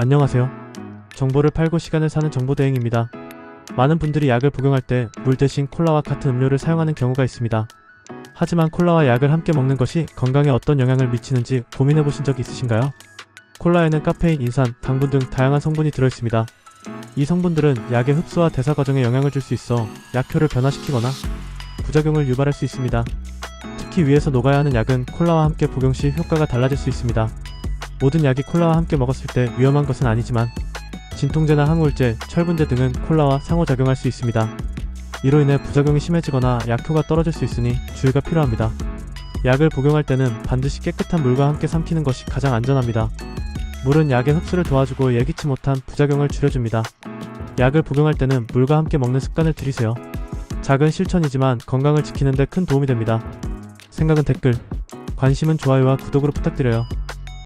안녕하세요. 정보를 팔고 시간을 사는 정보대행입니다. 많은 분들이 약을 복용할 때 물 대신 콜라와 같은 음료를 사용하는 경우가 있습니다. 하지만 콜라와 약을 함께 먹는 것이 건강에 어떤 영향을 미치는지 고민해 보신 적이 있으신가요? 콜라에는 카페인, 인산, 당분 등 다양한 성분이 들어있습니다. 이 성분들은 약의 흡수와 대사 과정에 영향을 줄 수 있어 약효를 변화시키거나 부작용을 유발할 수 있습니다. 특히 위에서 녹아야 하는 약은 콜라와 함께 복용 시 효과가 달라질 수 있습니다. 모든 약이 콜라와 함께 먹었을 때 위험한 것은 아니지만 진통제나 항우울제, 철분제 등은 콜라와 상호작용할 수 있습니다. 이로 인해 부작용이 심해지거나 약효가 떨어질 수 있으니 주의가 필요합니다. 약을 복용할 때는 반드시 깨끗한 물과 함께 삼키는 것이 가장 안전합니다. 물은 약의 흡수를 도와주고 예기치 못한 부작용을 줄여줍니다. 약을 복용할 때는 물과 함께 먹는 습관을 들이세요. 작은 실천이지만 건강을 지키는 데 큰 도움이 됩니다. 생각은 댓글, 관심은 좋아요와 구독으로 부탁드려요.